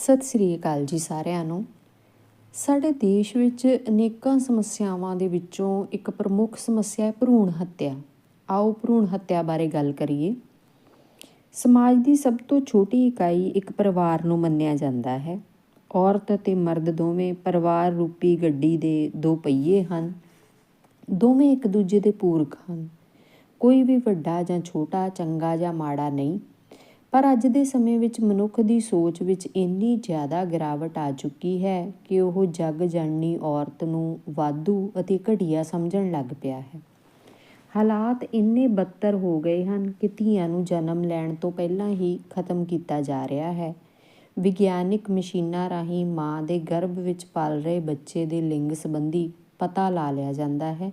ਸਤਿ ਸ੍ਰੀ ਅਕਾਲ ਜੀ ਸਾਰਿਆਂ ਨੂੰ। ਸਾਡੇ ਦੇਸ਼ ਵਿੱਚ ਅਨੇਕਾਂ ਸਮੱਸਿਆਵਾਂ ਦੇ ਵਿੱਚੋਂ ਇੱਕ ਪ੍ਰਮੁੱਖ ਸਮੱਸਿਆ ਹੈ ਭਰੂਣ ਹੱਤਿਆ। ਆਓ ਭਰੂਣ ਹੱਤਿਆ ਬਾਰੇ ਗੱਲ ਕਰੀਏ। ਸਮਾਜ ਦੀ ਸਭ ਤੋਂ ਛੋਟੀ ਇਕਾਈ ਇੱਕ ਪਰਿਵਾਰ ਨੂੰ ਮੰਨਿਆ ਜਾਂਦਾ ਹੈ। ਔਰਤ ਅਤੇ ਮਰਦ ਦੋਵੇਂ ਪਰਿਵਾਰ ਰੂਪੀ ਗੱਡੀ ਦੇ ਦੋ ਪਹੀਏ ਹਨ। ਦੋਵੇਂ ਇੱਕ ਦੂਜੇ ਦੇ ਪੂਰਕ ਹਨ। ਕੋਈ ਵੀ ਵੱਡਾ ਜਾਂ ਛੋਟਾ, ਚੰਗਾ ਜਾਂ ਮਾੜਾ ਨਹੀਂ। ਪਰ ਅੱਜ ਦੇ ਸਮੇਂ ਵਿੱਚ ਮਨੁੱਖ ਦੀ ਸੋਚ ਵਿੱਚ ਇੰਨੀ ਜ਼ਿਆਦਾ ਗਿਰਾਵਟ ਆ ਚੁੱਕੀ ਹੈ ਕਿ ਉਹ ਜੱਗ ਜਾਣੀ ਔਰਤ ਨੂੰ ਵਾਧੂ ਅਤੇ ਘਟੀਆ ਸਮਝਣ ਲੱਗ ਪਿਆ ਹੈ। ਹਾਲਾਤ ਇੰਨੇ ਬਦਤਰ ਹੋ ਗਏ ਹਨ ਕਿ ਧੀਆਂ ਨੂੰ ਜਨਮ ਲੈਣ ਤੋਂ ਪਹਿਲਾਂ ਹੀ ਖਤਮ ਕੀਤਾ ਜਾ ਰਿਹਾ ਹੈ। ਵਿਗਿਆਨਿਕ ਮਸ਼ੀਨਾਂ ਰਾਹੀਂ ਮਾਂ ਦੇ ਗਰਭ ਵਿੱਚ ਪਲ ਰਹੇ ਬੱਚੇ ਦੇ ਲਿੰਗ ਸੰਬੰਧੀ ਪਤਾ ਲਾ ਲਿਆ ਜਾਂਦਾ ਹੈ।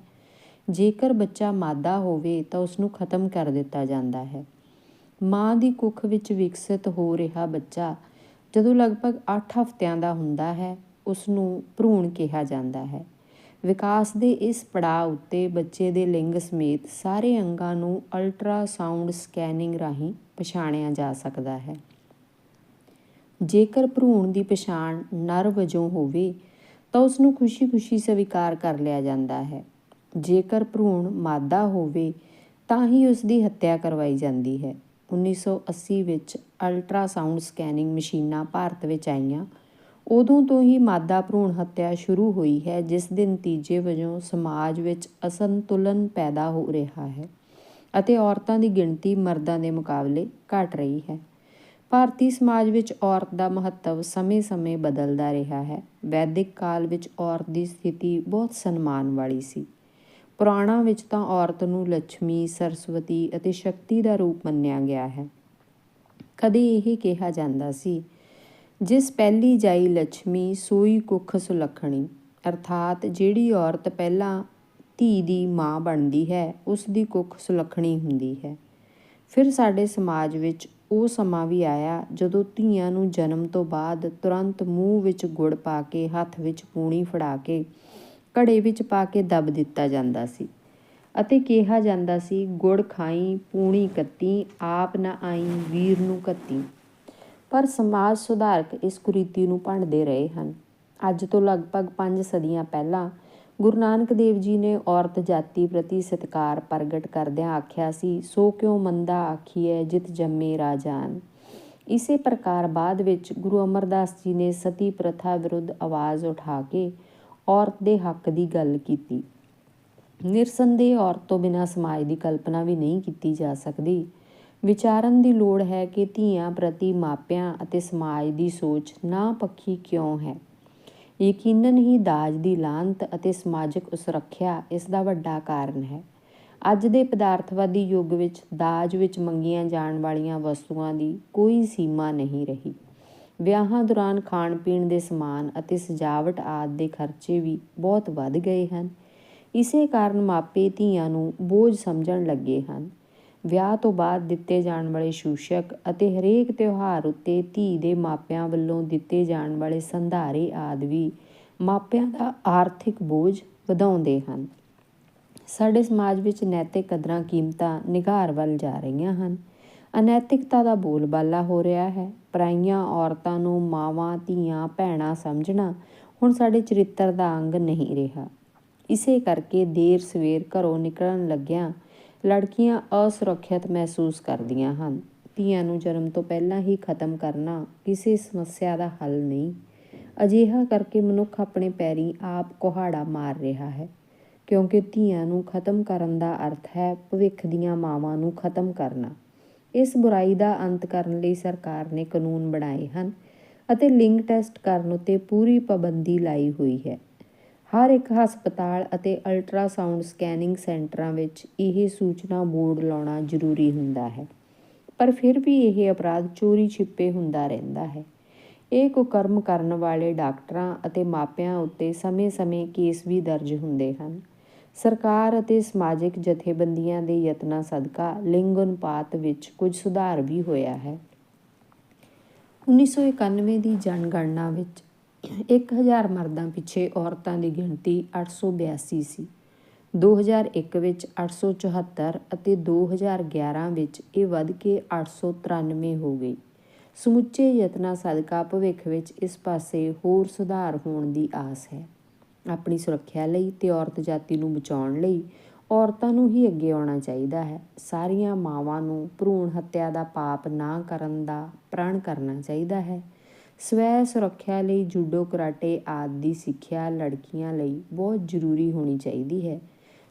ਜੇਕਰ ਬੱਚਾ ਮਾਦਾ ਹੋਵੇ ਤਾਂ ਉਸ ਨੂੰ ਖਤਮ ਕਰ ਦਿੱਤਾ ਜਾਂਦਾ ਹੈ। ਮਾਂ ਦੀ ਕੁੱਖ ਵਿੱਚ ਵਿਕਸਿਤ ਹੋ ਰਿਹਾ ਬੱਚਾ ਜਦੋਂ ਲਗਭਗ 8 ਹਫ਼ਤਿਆਂ ਦਾ ਹੁੰਦਾ ਹੈ ਉਸ ਨੂੰ ਭਰੂਣ ਕਿਹਾ ਜਾਂਦਾ ਹੈ। ਵਿਕਾਸ ਦੇ ਇਸ ਪੜਾਅ ਉੱਤੇ ਬੱਚੇ ਦੇ ਲਿੰਗ ਸਮੇਤ ਸਾਰੇ ਅੰਗਾਂ ਨੂੰ ਅਲਟਰਾਸਾਊਂਡ ਸਕੈਨਿੰਗ ਰਾਹੀਂ ਪਛਾਣਿਆ ਜਾ ਸਕਦਾ ਹੈ। ਜੇਕਰ ਭਰੂਣ ਦੀ ਪਛਾਣ ਨਰ ਵਜੋਂ ਹੋਵੇ, ਤਾਂ ਉਸ ਨੂੰ ਖੁਸ਼ੀ-ਖੁਸ਼ੀ ਸਵੀਕਾਰ ਕਰ ਲਿਆ ਜਾਂਦਾ ਹੈ। ਜੇਕਰ ਭਰੂਣ ਮਾਦਾ ਹੋਵੇ, ਤਾਂ ਹੀ ਉਸ ਦੀ ਹੱਤਿਆ ਕਰਵਾਈ ਜਾਂਦੀ ਹੈ। 1980 ਵਿੱਚ ਅਲਟਰਾਸਾਊਂਡ ਸਕੈਨਿੰਗ ਮਸ਼ੀਨਾਂ ਭਾਰਤ ਵਿੱਚ ਆਈਆਂ। ਉਦੋਂ ਤੋਂ ਹੀ ਮਾਦਾ ਭਰੂਣ ਹੱਤਿਆ ਸ਼ੁਰੂ ਹੋਈ ਹੈ, ਜਿਸ ਦੇ ਨਤੀਜੇ ਵਜੋਂ ਸਮਾਜ ਵਿੱਚ ਅਸੰਤੁਲਨ ਪੈਦਾ ਹੋ ਰਿਹਾ ਹੈ ਅਤੇ ਔਰਤਾਂ ਦੀ ਗਿਣਤੀ ਮਰਦਾਂ ਦੇ ਮੁਕਾਬਲੇ ਘਟ ਰਹੀ ਹੈ। ਭਾਰਤੀ ਸਮਾਜ ਵਿੱਚ ਔਰਤ ਦਾ ਮਹੱਤਵ ਸਮੇਂ-ਸਮੇਂ ਬਦਲਦਾ ਰਿਹਾ ਹੈ। ਵੈਦਿਕ ਕਾਲ ਵਿੱਚ ਔਰਤ ਦੀ ਸਥਿਤੀ ਬਹੁਤ ਸਨਮਾਨ ਵਾਲੀ ਸੀ। ਪੁਰਾਣਾਂ ਵਿੱਚ ਤਾਂ ਔਰਤ ਨੂੰ ਲక్ష్ਮੀ ਸਰਸਵਤੀ ਅਤੇ ਸ਼ਕਤੀ ਦਾ ਰੂਪ ਮੰਨਿਆ ਗਿਆ ਹੈ। ਕਦੇ ਇਹ ਕਿਹਾ ਜਾਂਦਾ ਸੀ, ਜਿਸ ਪਹਿਲੀ ਜਾਈ ਲక్ష్ਮੀ ਸੋਈ ਕੁੱਖ ਸੁਲਖਣੀ। ਅਰਥਾਤ ਜਿਹੜੀ ਔਰਤ ਪਹਿਲਾਂ ਧੀ ਦੀ ਮਾਂ ਬਣਦੀ ਹੈ, ਉਸ ਦੀ ਕੁੱਖ ਸੁਲਖਣੀ ਹੁੰਦੀ ਹੈ। ਫਿਰ ਸਾਡੇ ਸਮਾਜ ਵਿੱਚ ਉਹ ਸਮਾਂ ਵੀ ਆਇਆ ਜਦੋਂ ਧੀਆਂ ਨੂੰ ਜਨਮ ਤੋਂ ਬਾਅਦ ਤੁਰੰਤ ਮੂੰਹ ਵਿੱਚ ਗੁੜ ਪਾ ਕੇ, ਹੱਥ ਵਿੱਚ ਪੂਣੀ ਫੜਾ ਕੇ ਘੜੇ ਵਿੱਚ ਪਾ ਕੇ ਦੱਬ ਦਿੱਤਾ ਜਾਂਦਾ ਸੀ ਅਤੇ ਕਿਹਾ ਜਾਂਦਾ ਸੀ, ਗੁੜ ਖਾਈ, ਪੂਣੀ ਕੱਤੀ, ਆਪ ਨਾ ਆਈ, ਵੀਰ ਨੂੰ ਕੱਤੀ। ਪਰ ਸਮਾਜ ਸੁਧਾਰਕ ਇਸ ਕੁਰੀਤੀ ਨੂੰ ਭੰਡਦੇ ਰਹੇ ਹਨ। ਅੱਜ ਤੋਂ ਲਗਭਗ 5 ਸਦੀਆਂ ਪਹਿਲਾਂ ਗੁਰੂ ਨਾਨਕ ਦੇਵ ਜੀ ਨੇ ਔਰਤ ਜਾਤੀ ਪ੍ਰਤੀ ਸਤਿਕਾਰ ਪ੍ਰਗਟ ਕਰਦਿਆਂ ਆਖਿਆ ਸੀ, ਸੋ ਕਿਉ ਮੰਦਾ ਆਖੀਐ, ਜਿਤ ਜੰਮੇ ਰਾਜਾਨ ਇਸੇ ਪ੍ਰਕਾਰ ਬਾਅਦ ਵਿੱਚ ਗੁਰੂ ਅਮਰਦਾਸ ਜੀ ਨੇ ਸਤੀ ਪ੍ਰਥਾ ਵਿਰੁੱਧ ਆਵਾਜ਼ ਉਠਾ ਕੇ ਔਰਤ ਦੇ ਹੱਕ ਦੀ ਗੱਲ ਕੀਤੀ। ਨਿਰਸੰਦੇਹ ਔਰਤ ਤੋਂ ਬਿਨਾਂ ਸਮਾਜ ਦੀ ਕਲਪਨਾ ਵੀ ਨਹੀਂ ਕੀਤੀ ਜਾ ਸਕਦੀ। ਵਿਚਾਰਨ ਦੀ ਲੋੜ ਹੈ ਕਿ ਧੀਆਂ ਪ੍ਰਤੀ ਮਾਪਿਆਂ ਅਤੇ ਸਮਾਜ ਦੀ ਸੋਚ ਨਾ ਪੱਖੀ ਕਿਉਂ ਹੈ। ਯਕੀਨਨ ਹੀ ਦਾਜ ਦੀ ਲਾਂਤ ਅਤੇ ਸਮਾਜਿਕ ਸੁਰੱਖਿਆ ਇਸ ਦਾ ਵੱਡਾ ਕਾਰਨ ਹੈ। ਅੱਜ ਦੇ ਪਦਾਰਥਵਾਦੀ ਯੁੱਗ ਵਿੱਚ ਦਾਜ ਵਿੱਚ ਮੰਗੀਆਂ ਜਾਣ ਵਾਲੀਆਂ ਵਸਤੂਆਂ ਦੀ ਕੋਈ ਸੀਮਾ ਨਹੀਂ ਰਹੀ। ਵਿਆਹਾਂ ਦੌਰਾਨ ਖਾਣ ਪੀਣ ਦੇ ਸਮਾਨ ਅਤੇ ਸਜਾਵਟ ਆਦਿ ਦੇ ਖਰਚੇ ਵੀ ਬਹੁਤ ਵੱਧ ਗਏ ਹਨ। ਇਸੇ ਕਾਰਨ ਮਾਪੇ ਧੀਆਂ ਨੂੰ ਬੋਝ ਸਮਝਣ ਲੱਗੇ ਹਨ। ਵਿਆਹ ਤੋਂ ਬਾਅਦ ਦਿੱਤੇ ਜਾਣ ਵਾਲੇ ਸ਼ੂਸ਼ਕ ਅਤੇ ਹਰੇਕ ਤਿਉਹਾਰ ਉੱਤੇ ਧੀ ਦੇ ਮਾਪਿਆਂ ਵੱਲੋਂ ਦਿੱਤੇ ਜਾਣ ਵਾਲੇ ਸੰਧਾਰੇ ਆਦਿ ਵੀ ਮਾਪਿਆਂ ਦਾ ਆਰਥਿਕ ਬੋਝ ਵਧਾਉਂਦੇ ਹਨ। ਸਾਡੇ ਸਮਾਜ ਵਿੱਚ ਨੈਤਿਕ ਕਦਰਾਂ ਕੀਮਤਾਂ ਨਿਗਾਰ ਵੱਲ ਜਾ ਰਹੀਆਂ ਹਨ। ਅਨੈਤਿਕਤਾ ਦਾ ਬੋਲਬਾਲਾ ਹੋ ਰਿਹਾ ਹੈ। ਪਰਾਈਆਂ ਔਰਤਾਂ ਨੂੰ ਮਾਵਾਂ, ਧੀਆਂ, ਭੈਣਾਂ ਸਮਝਣਾ ਹੁਣ ਸਾਡੇ ਚਰਿੱਤਰ ਦਾ ਅੰਗ ਨਹੀਂ ਰਿਹਾ। ਇਸੇ ਕਰਕੇ ਦੇਰ ਸਵੇਰ ਘਰੋਂ ਨਿਕਲਣ ਲੱਗਿਆਂ ਲੜਕੀਆਂ ਅਸੁਰੱਖਿਅਤ ਮਹਿਸੂਸ ਕਰਦੀਆਂ ਹਨ। ਧੀਆਂ ਨੂੰ ਜਨਮ ਤੋਂ ਪਹਿਲਾਂ ਹੀ ਖਤਮ ਕਰਨਾ ਕਿਸੇ ਸਮੱਸਿਆ ਦਾ ਹੱਲ ਨਹੀਂ। ਅਜਿਹਾ ਕਰਕੇ ਮਨੁੱਖ ਆਪਣੇ ਪੈਰੀ ਆਪ ਕੁਹਾੜਾ ਮਾਰ ਰਿਹਾ ਹੈ, ਕਿਉਂਕਿ ਧੀਆਂ ਨੂੰ ਖਤਮ ਕਰਨ ਦਾ ਅਰਥ ਹੈ ਭਵਿੱਖ ਦੀਆਂ ਮਾਵਾਂ ਨੂੰ ਖਤਮ ਕਰਨਾ। ਇਸ ਬੁਰਾਈ ਦਾ ਅੰਤ ਕਰਨ ਲਈ ਸਰਕਾਰ ਨੇ ਕਾਨੂੰਨ ਬਣਾਏ ਹਨ ਅਤੇ ਲਿੰਗ ਟੈਸਟ ਕਰਨ ਉਤੇ ਪੂਰੀ ਪਾਬੰਦੀ ਲਾਈ ਹੋਈ ਹੈ। ਹਰ ਇੱਕ ਹਸਪਤਾਲ ਅਤੇ ਅਲਟਰਾਸਾਊਂਡ ਸਕੈਨਿੰਗ ਸੈਂਟਰਾਂ ਵਿੱਚ ਇਹ ਸੂਚਨਾ ਬੋਰਡ ਲਾਉਣਾ ਜ਼ਰੂਰੀ ਹੁੰਦਾ ਹੈ, ਪਰ ਫਿਰ ਵੀ ਇਹ ਅਪਰਾਧ ਚੋਰੀ ਛਿਪੇ ਹੁੰਦਾ ਰਹਿੰਦਾ ਹੈ। ਇਹ ਕੁਕਰਮ ਕਰਨ ਵਾਲੇ ਡਾਕਟਰਾਂ ਅਤੇ ਮਾਪਿਆਂ ਉੱਤੇ ਸਮੇਂ-ਸਮੇਂ ਕੇਸ ਵੀ ਦਰਜ ਹੁੰਦੇ ਹਨ। ਸਰਕਾਰ ਅਤੇ ਸਮਾਜਿਕ ਜਥੇਬੰਦੀਆਂ ਦੇ ਯਤਨਾਂ ਸਦਕਾ ਲਿੰਗ ਅਨੁਪਾਤ ਵਿੱਚ ਕੁਝ ਸੁਧਾਰ ਵੀ ਹੋਇਆ ਹੈ। 1991 ਦੀ ਜਨਗਣਨਾ ਵਿੱਚ 1000 ਮਰਦਾਂ ਪਿੱਛੇ ਔਰਤਾਂ ਦੀ ਗਿਣਤੀ 882 ਸੀ 2001 ਵਿੱਚ 874 ਅਤੇ 2011 ਵਿੱਚ ਇਹ ਵੱਧ ਕੇ 893 ਹੋ ਗਈ। ਸਮੁੱਚੇ ਯਤਨਾਂ ਸਦਕਾ ਭਵਿੱਖ ਵਿੱਚ ਇਸ ਪਾਸੇ ਹੋਰ ਸੁਧਾਰ ਹੋਣ ਦੀ ਆਸ ਹੈ। ਆਪਣੀ ਸੁਰੱਖਿਆ ਲਈ ਤੇ ਔਰਤ ਜਾਤੀ ਨੂੰ ਬਚਾਉਣ ਲਈ ਔਰਤਾਂ ਨੂੰ ਹੀ ਅੱਗੇ ਆਉਣਾ ਚਾਹੀਦਾ ਹੈ। ਸਾਰੀਆਂ ਮਾਵਾਂ ਨੂੰ ਭਰੂਣ ਹੱਤਿਆ ਦਾ ਪਾਪ ਨਾ ਕਰਨ ਦਾ ਪ੍ਰਣ ਕਰਨਾ ਚਾਹੀਦਾ ਹੈ। ਸਵੈ ਸੁਰੱਖਿਆ ਲਈ ਜੂਡੋ, ਕਰਾਟੇ ਆਦਿ ਦੀ ਸਿੱਖਿਆ ਲੜਕੀਆਂ ਲਈ ਬਹੁਤ ਜ਼ਰੂਰੀ ਹੋਣੀ ਚਾਹੀਦੀ ਹੈ।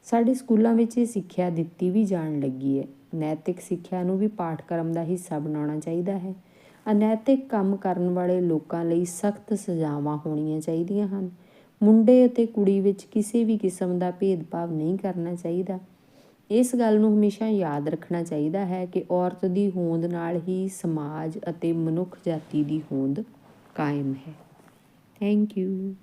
ਸਾਡੇ ਸਕੂਲਾਂ ਵਿੱਚ ਇਹ ਸਿੱਖਿਆ ਦਿੱਤੀ ਵੀ ਜਾਣ ਲੱਗੀ ਹੈ। ਨੈਤਿਕ ਸਿੱਖਿਆ ਨੂੰ ਵੀ ਪਾਠਕ੍ਰਮ ਦਾ ਹਿੱਸਾ ਬਣਾਉਣਾ ਚਾਹੀਦਾ ਹੈ। ਅਨੈਤਿਕ ਕੰਮ ਕਰਨ ਵਾਲੇ ਲੋਕਾਂ ਲਈ ਸਖਤ ਸਜ਼ਾਵਾਂ ਹੋਣੀਆਂ ਚਾਹੀਦੀਆਂ ਹਨ। ਮੁੰਡੇ ਅਤੇ ਕੁੜੀ ਵਿੱਚ ਕਿਸੇ ਵੀ ਕਿਸਮ ਦਾ ਭੇਦਭਾਵ ਨਹੀਂ ਕਰਨਾ ਚਾਹੀਦਾ। ਇਸ ਗੱਲ ਨੂੰ ਹਮੇਸ਼ਾ ਯਾਦ ਰੱਖਣਾ ਚਾਹੀਦਾ ਹੈ ਕਿ ਔਰਤ ਦੀ ਹੋਂਦ ਨਾਲ ਹੀ ਸਮਾਜ ਅਤੇ ਮਨੁੱਖ ਜਾਤੀ ਦੀ ਹੋਂਦ ਕਾਇਮ ਹੈ। Thank you